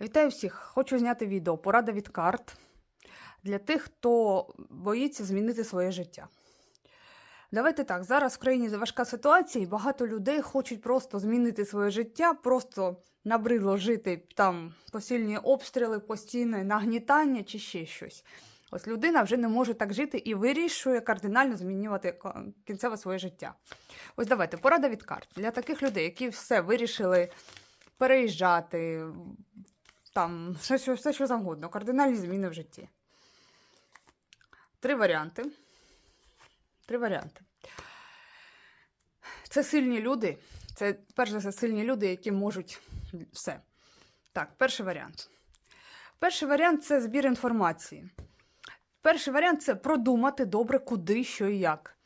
Вітаю всіх! Хочу зняти відео порада від карт для тих, хто боїться змінити своє життя. Давайте так, зараз в країні важка ситуація, і багато людей хочуть просто змінити своє життя, просто набридло жити там посильні обстріли, постійне нагнітання чи ще щось. Ось людина вже не може так жити і вирішує кардинально змінювати кінцеве своє життя. Ось давайте, порада від карт для таких людей, які все вирішили переїжджати, там все, що, все, що завгодно, кардинальні зміни в житті. Три варіанти. Три варіанти. Це сильні люди. Це, перш за все, сильні люди, які можуть все. Так, перший варіант. Перший варіант це збір інформації. Перший варіант це продумати добре, куди, що і як.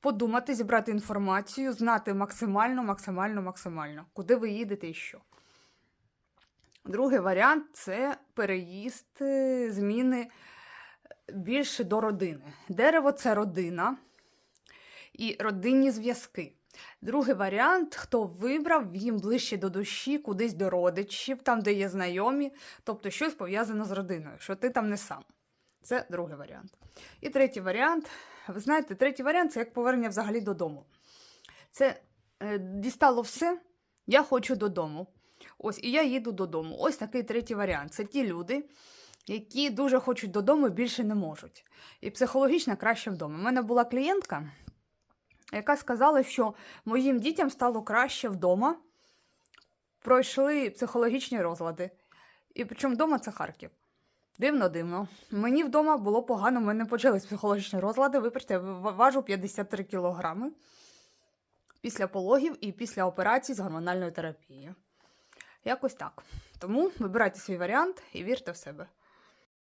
Подумати, зібрати інформацію, знати максимально, максимально, максимально, куди ви їдете і що. Другий варіант це переїзд, е, зміни більше до родини. Дерево це родина і родинні зв'язки. Другий варіант, хто вибрав їм ближче до душі, кудись до родичів, там, де є знайомі, тобто щось пов'язане з родиною, що ти там не сам. Це другий варіант. І третій варіант. Ви знаєте, третій варіант це як повернення взагалі додому. Це е, дістало все, я хочу додому. Ось, і я їду додому. Ось такий третій варіант. Це ті люди, які дуже хочуть додому і більше не можуть. І психологічно краще вдома. У мене була клієнтка, яка сказала, що моїм дітям стало краще вдома, пройшли психологічні розлади. І причому вдома це Харків. Дивно, дивно. Мені вдома було погано, в мене почались психологічні розлади. Вибачте, я важу 53 кілограми після пологів і після операцій з гормональною терапією. Якось так. Тому вибирайте свій варіант і вірте в себе.